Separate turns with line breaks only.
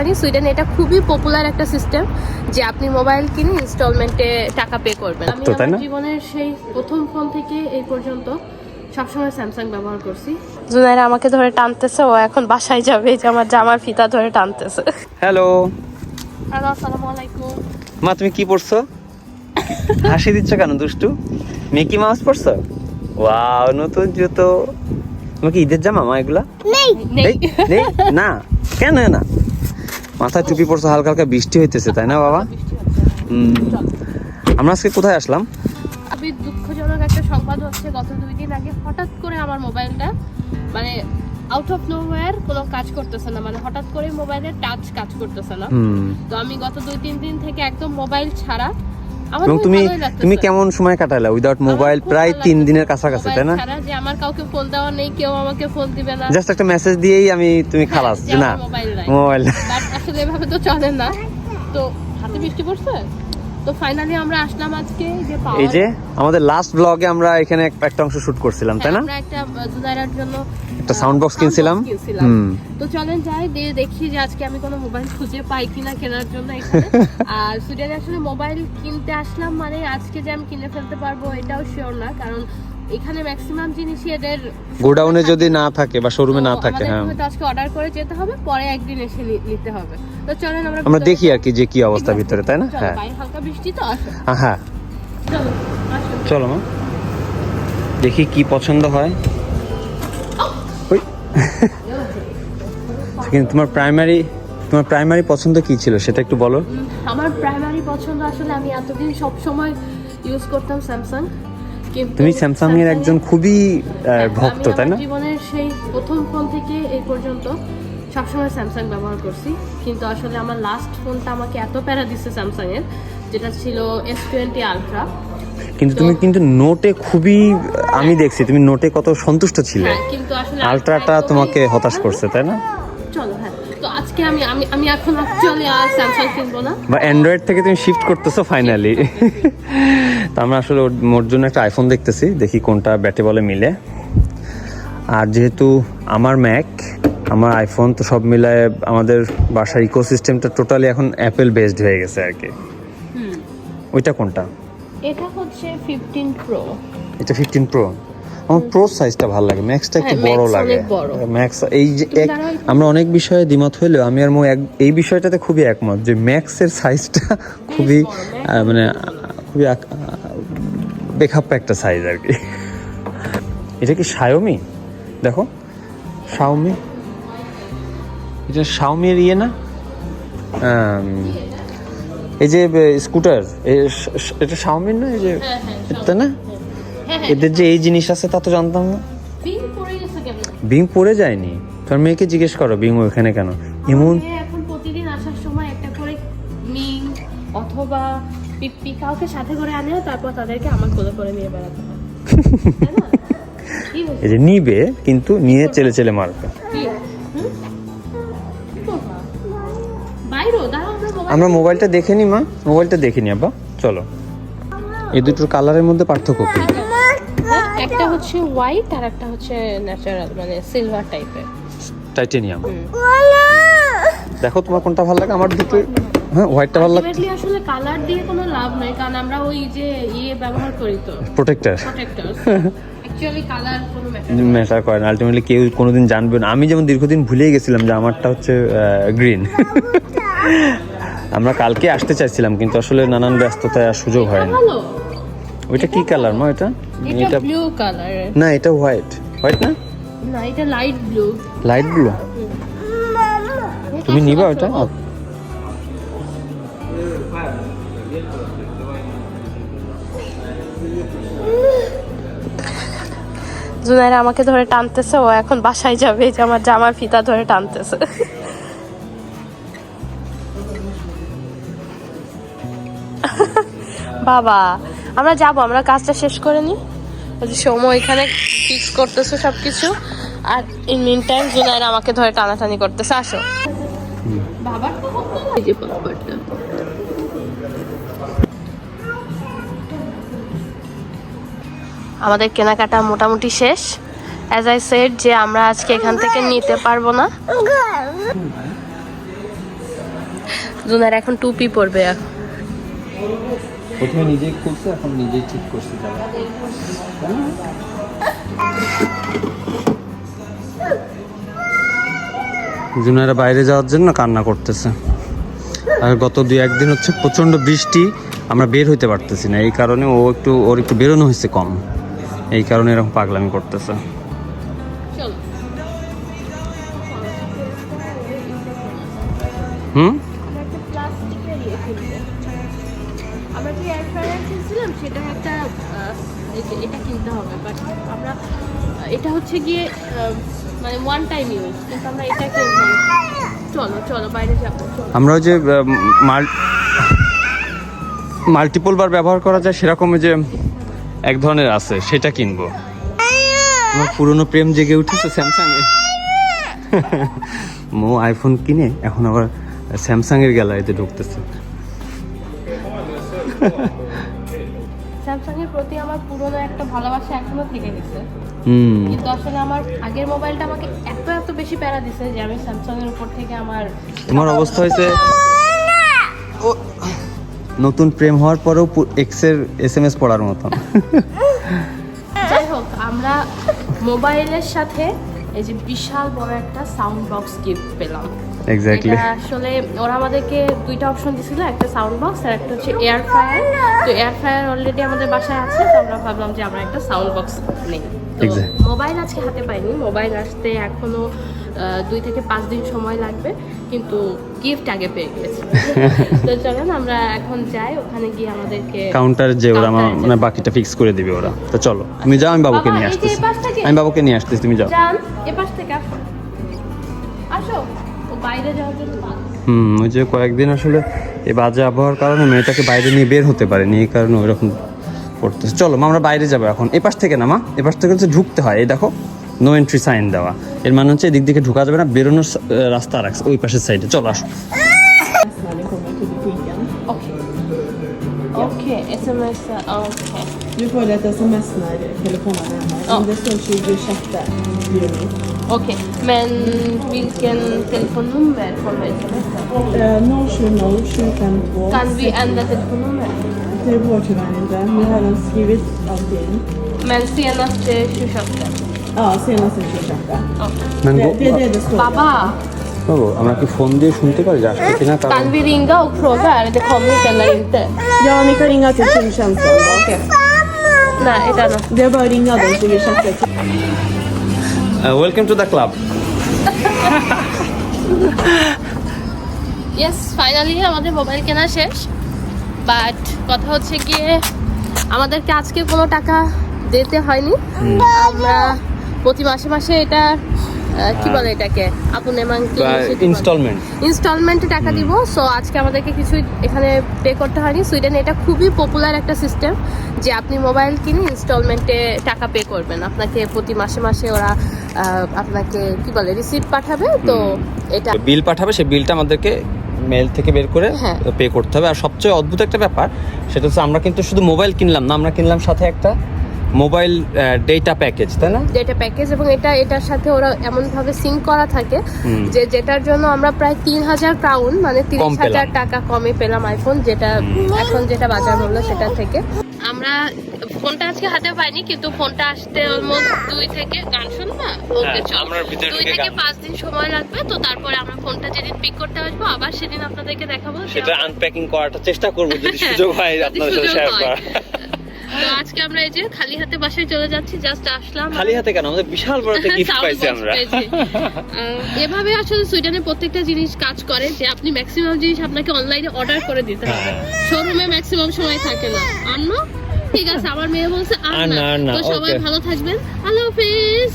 জানি সুইডেনে এটা খুবই পপুলার একটা সিস্টেম যে আপনি মোবাইল কিনে ইনস্টলমেন্টে টাকা পে করবেন। আমি আমার জীবনের সেই প্রথম ফোন থেকে এই পর্যন্ত সবসময় স্যামসাং ব্যবহার করছি। জুনাইরা আমাকে ধরে টানতেছে ও এখন বাসায় যাবে এই যে আমার জামার ফিতা ধরে টানতেছে।
হ্যালো।
হ্যালো আসসালামু আলাইকুম।
মা তুমি কি পড়ছো? হাসি দিচ্ছ কেন দুষ্টু? মিকি মাউস পড়ছো? ওয়াও নতুন জুতো। তোমার কি ঈদের জামা মা এগুলা?
নেই?
নেই? না? কেন না? মাথায় টুপি পড়ছে হালকা হালকা বৃষ্টি হইতেছে তাই না বাবা? আমরা আজকে কোথায় আসলাম?
খুবই দুঃখজনক একটা সংবাদ হচ্ছে গত দুই দিন আগে হঠাৎ করে আমার মোবাইলটা মানে আউট অফ নোওয়্যার কোনো কাজ করতেছে না মানে হঠাৎ করে মোবাইলের টাচ কাজ করতেছে না। তো আমি গত দুই তিন দিন থেকে একদম মোবাইল ছাড়া
এবং তুমি তুমি কেমন সময় কাটালে? উইদাউট মোবাইল প্রায় তিন দিনের কাছাকাছি তাই না?
যে আমার কাউকে ফোন দেওয়া নেই কেউ আমাকে ফোন দিবে না।
জাস্ট একটা মেসেজ দিয়েই আমি তুমি খালাস
যে
না
মোবাইল আসলে এভাবে তো চলে না। তো হাতে বৃষ্টি পড়ছে? তো ফাইনালি আমরা আসলাম আজকে যে
এই যে আমাদের লাস্ট ব্লগে আমরা এখানে একটা অংশ শুট করছিলাম তাই না?
আমরা একটা জুদাইরার জন্য
একটা সাউন্ড বক্স কিনছিলাম।
তো চলেন যাই দিয়ে দেখি যে আজকে আমি কোনো মোবাইল খুঁজে পাই কিনা কেনার জন্য এখানে। আর সুইডেনে আসলে মোবাইল কিনতে আসলাম মানে আজকে যে আমি কিনে ফেলতে পারব এটাও শিওর না কারণ এখানে ম্যাক্সিমাম জিনিসই এদের
গোডাউনে যদি না থাকে বা শোরুমে না থাকে হ্যাঁ।
হয়তো আজকে অর্ডার করে যেতে হবে পরে একদিন এসে নিতে হবে। তো চলেন আমরা
আমরা দেখি আর কি যে কি অবস্থা ভিতরে তাই না? হ্যাঁ।
হালকা বৃষ্টি তো আসো
হ্যাঁ।
চলো
মা। দেখি কি পছন্দ হয়। ওই। কিন্তু তোমার প্রাইমারি তোমার প্রাইমারি পছন্দ কি ছিল? সেটা একটু বলো।
আমার প্রাইমারি পছন্দ আসলে আমি এতদিন সব সময় ইউজ করতাম স্যামসাং
তুমি স্যামসাং এর একজন খুবই
হ্যাঁ,
ভক্ত তাই না?
জীবনের সেই প্রথম ফোন থেকে এই পর্যন্ত সবসময় স্যামসাং ব্যবহার করছি। কিন্তু আসলে আমার লাস্ট ফোনটা আমাকে এত প্যারা দিচ্ছে স্যামসাং এর যেটা ছিল এস টোয়েন্টি আলট্রা
কিন্তু তুমি কিন্তু নোটে খুবই আমি দেখছি তুমি নোটে কত সন্তুষ্ট ছিলে।
হ্যাঁ কিন্তু আসলে
আলট্রাটা তোমাকে হতাশ করছে তাই না?
চলো হ্যাঁ। তো আজকে আমি আমি আমি এখন অ্যাকচুয়ালি আর স্যামসাং কিনবো না।
বা অ্যান্ড্রয়েড থেকে তুমি শিফট করতেছো ফাইনালি তো আমরা আসলে ওর- জন্য একটা আইফোন দেখতেছি দেখি কোনটা ব্যাটে বলে মিলে। আর যেহেতু আমার ম্যাক আমার আইফোন তো সব মিলায় আমাদের বাসার ইকোসিস্টেমটা টোটালি এখন অ্যাপেল বেসড হয়ে গেছে আর কি। ওইটা কোনটা?
এটা হচ্ছে ফিফটিন প্রো
এটা ফিফটিন প্রো আমার প্রো সাইজটা ভালো লাগে ম্যাক্সটা একটু
হ্যাঁ,
বড় লাগে। ম্যাক্স এই যে এক আমরা অনেক বিষয়ে দ্বিমত হইলেও আমি আর মো এক- এই বিষয়টাতে খুবই একমত যে ম্যাক্সের সাইজটা খুবই মানে খুবই বেখাপ্পা একটা সাইজ আর কি। এটা কি শাওমি দেখো। শাওমি এটা শাওমির ইয়ে না? এই যে স্কুটার এটা শাওমির না? এই যে
হ্যাঁ হ্যাঁ
তাই না?
হ্যাঁ হ্যাঁ।
এদের যে এই জিনিস আছে তা তো জানতাম না। বিং পড়ে যায়নি। তোর মেয়েকে জিজ্ঞেস করো বিং ওখানে কেন? এমন
এখন প্রতিদিন আসার সময় একটা করে মিং অথবা পিপ্পি কাউকে সাথে করে আনে তারপর তাদেরকে আমার কোলে করে নিয়ে বেড়াতে হয়?
এই যে নিবে কিন্তু নিয়ে চেলে চেলে মারবে।
আমরা
মোবাইলটা দেখে। নি মা। মোবাইলটা দেখে নি আব্বা। চলো। এই দুটোর কালারের মধ্যে পার্থক্য কি?
হ্যাঁ, একটা হচ্ছে হোয়াইট আর একটা হচ্ছে ন্যাচারাল মানে সিলভার টাইপের
টাইটেনিয়াম দেখো তোমার কোনটা ভালো লাগে? আমার দুটো হ্যাঁ হোয়াইটটা ভালো লাগে
আলটিমেটলি আসলে কালার দিয়ে কোনো লাভ নাই কারণ আমরা ওই যে ইয়ে ব্যবহার করি তো।
প্রোটেক্টর
প্রোটেক্টর ম্যাটার
করে না। আলটিমেটলি কেউ কোনোদিন জানবে না। আমি যেমন দীর্ঘদিন ভুলেই গেছিলাম যে আমারটা হচ্ছে গ্রিন আমরা কালকে আসতে চাইছিলাম কিন্তু আসলে নানান ব্যস্ততায় আর সুযোগ হয় না ওইটা কি কালার মা এটা?
এটা ব্লু কালারের
না এটা হোয়াইট হোয়াইট না?
না এটা লাইট ব্লু
লাইট ব্লু তুমি নিবা ওটা?
জুনাইরা আমাকে ধরে টানতেছে ও এখন বাসায় যাবে। এই যে আমার জামার ফিতা ধরে টানতেছে। বাবা আমরা যাব আমরা কাজটা শেষ করে যে সময় এখানে ফিক্স করতেছে সবকিছু। আর ইন মিন টাইম জুনাইরা আমাকে ধরে টানাটানি করতেছে। আসো। বাবার আমাদের কেনাকাটা মোটামুটি শেষ। অ্যাজ আই সেড যে আমরা আজকে এখান থেকে নিতে পারব না। জুনার এখন টুপি পরবে।
প্রথমে নিজেই খুলছে এখন নিজেই ঠিক করছে জুনারা বাইরে যাওয়ার জন্য কান্না করতেছে। আর গত দুই একদিন হচ্ছে প্রচণ্ড বৃষ্টি আমরা বের হইতে পারতেছি না। এই কারণে ও একটু ওর একটু বেরোনো হয়েছে কম। এই কারণে এরকম পাগলামি করতেছে।
চলো।
হুম?
আমরা ইয়ে যে এয়ার ফ্রায়ার কিনছিলাম সেটা একটা আহ, এই যে এটা কিনতে হবে। বাট আমরা এটা হচ্ছে গিয়ে মানে ওয়ান টাইম ইউজ কিন্তু আমরা এটা কিনবো চলো চলো বাইরে যাব
আমরা ওই যে মাল্টিপল বার ব্যবহার করা যায় সেরকম যে এক ধরনের আছে সেটা কিনবো। আমার পুরনো প্রেম জেগে উঠেছে স্যামসাং এ মো আইফোন কিনে এখন আবার স্যামসাং এর গ্যালারিতে ঢুকতেছে।
স্যামসাং এর প্রতি আমার পুরনো একটা ভালোবাসা এখনও থেকে গেছে।
হুম।
কিন্তু আসলে আমার আগের মোবাইলটা আমাকে এত এত বেশি প্যারা দিছে যে আমি স্যামসাং এর উপর থেকে আমার
তোমার অবস্থা হয়েছে ও, নতুন প্রেম হওয়ার পরেও এক্সের এস এম এস পড়ার মতন।
যাই হোক আমরা মোবাইলের সাথে এই যে বিশাল বড় একটা সাউন্ড বক্স গিফট পেলাম।
এক্স্যাক্টলি
আসলে ওরা আমাদেরকে দুইটা অপশন দিছিল একটা সাউন্ড বক্স আর একটা হচ্ছে এয়ার ফ্রায়ার তো এয়ার ফ্রায়ার অলরেডি আমাদের বাসায় আছে তো আমরা ভাবলাম যে আমরা একটা সাউন্ড বক্স নেই। মোবাইল আজকে হাতে পাইনি মোবাইল আসতে এখনও দুই থেকে পাঁচ দিন সময় লাগবে কিন্তু গিফট আগে পেয়ে গেছি তো চলেন আমরা এখন যাই ওখানে গিয়ে আমাদেরকে
কাউন্টার যে ওরা মানে বাকিটা ফিক্স করে দিবে ওরা। তো চলো তুমি যাও আমি বাবুকে নিয়ে আসতেছি।
পাশ।
আমি বাবুকে নিয়ে আসতেছি তুমি যাও।
যান এপাশ থেকে আসো। আসো। ও বাইরে যাওয়ার জন্য
হুম ওই যে কয়েকদিন আসলে এই বাজে আবহাওয়ার কারণে মেয়েটাকে বাইরে নিয়ে বের হতে পারেনি এই কারণে ওইরকম করতেছে। চলো মা আমরা বাইরে যাব এখন। এপাশ থেকে না মা? এপাশ থেকে হচ্ছে ঢুকতে হয় এই দেখো। নো এন্ট্রি সাইন দেওয়া এর মানে হচ্ছে এদিক দিকে ঢুকা যাবে না বেরোনোর স- আহ, রাস্তা রাখছে ওই paশের সাইডে চলো আসো
när ni kommer till butiken.
Okej. Okej, sms. Okej.
Du får ett sms när telefonen är hemma.
Ja.
Men det står 26 juni.
Okej, men vilken telefonnummer kommer smset?
Eh, 070 752.
Kan vi ändra telefonnummer?
Det går tyvärr inte. Vi har redan skrivit allting.
Men senast eh, 28. বাবা।
বাবু আমরা কি শুনতে পারি?
Ringa উপরোগা আর দেখো ringa আছে
ওকে। না এটা না।
দে বা রিঙ্গা দে তুমি শান্ত
welcome to the club
yes finally আমাদের মোবাইল কেনা শেষ বাট কথা হচ্ছে গিয়ে আমাদেরকে আজকে কোনো টাকা দিতে হয়নি। আমরা প্রতি মাসে মাসে এটা কি বলে এটাকে? আপন এমাঙ্কি
ইনস্টলমেন্ট
ইনস্টলমেন্টে টাকা দিব। সো আজকে আমাদেরকে কিছু এখানে পে করতে হয়নি। সুইডেনে এটা খুবই পপুলার একটা সিস্টেম যে আপনি মোবাইল কিনে ইনস্টলমেন্টে টাকা পে করবেন। আপনাকে প্রতি মাসে মাসে ওরা আপনাকে কি বলে রিসিপ্ট পাঠাবে। তো এটা
বিল পাঠাবে সেই বিলটা আমাদেরকে মেল থেকে বের করে
হ্যাঁ।
পে করতে হবে। আর সবচেয়ে অদ্ভুত একটা ব্যাপার সেটা হচ্ছে আমরা কিন্তু শুধু মোবাইল কিনলাম না আমরা কিনলাম সাথে একটা মোবাইল ডেটা প্যাকেজ তাই না?
ডেটা প্যাকেজ এবং এটা এটার সাথে ওরা এমন ভাবে সিঙ্ক করা থাকে যে যেটার জন্য আমরা প্রায় তিন হাজার ক্রাউন মানে তিরিশ হাজার। টাকা কমে পেলাম আইফোন যেটা এখন যেটা বাজার মূল্য সেটা থেকে। আমরা ফোনটা আজকে হাতে পাইনি কিন্তু ফোনটা আসতে অলমোস্ট দুই থেকে গান শুনবা ওকে চল।
আমরা ভিতরে
দুই থেকে পাঁচ দিন সময় লাগবে তো তারপরে আমরা ফোনটা যেদিন পিক করতে আসব আবার সেদিন আপনাদেরকে দেখাবো।
সেটা আনপ্যাকিং করাটা চেষ্টা করব যদি সুযোগ হয় আপনাদের সাথে শেয়ার
হয়। আজকে আমরা এই যে খালি হাতে বাসায় চলে যাচ্ছি জাস্ট আসলাম
খালি হাতে কেন? আমাদের বিশাল বড় একটা গিফট পাইছি আমরা।
এভাবে আসলে সুইডেনে প্রত্যেকটা জিনিস কাজ করে যে আপনি ম্যাক্সিমাম জিনিস আপনাকে অনলাইনে অর্ডার করে দিতে হবে। শোরুমে ম্যাক্সিমাম সময় থাকে না। আর ঠিক আছে আমার মেয়ে বলছে আর
না,
তো সবাই ভালো থাকবেন। আল্লাহ হাফিজ।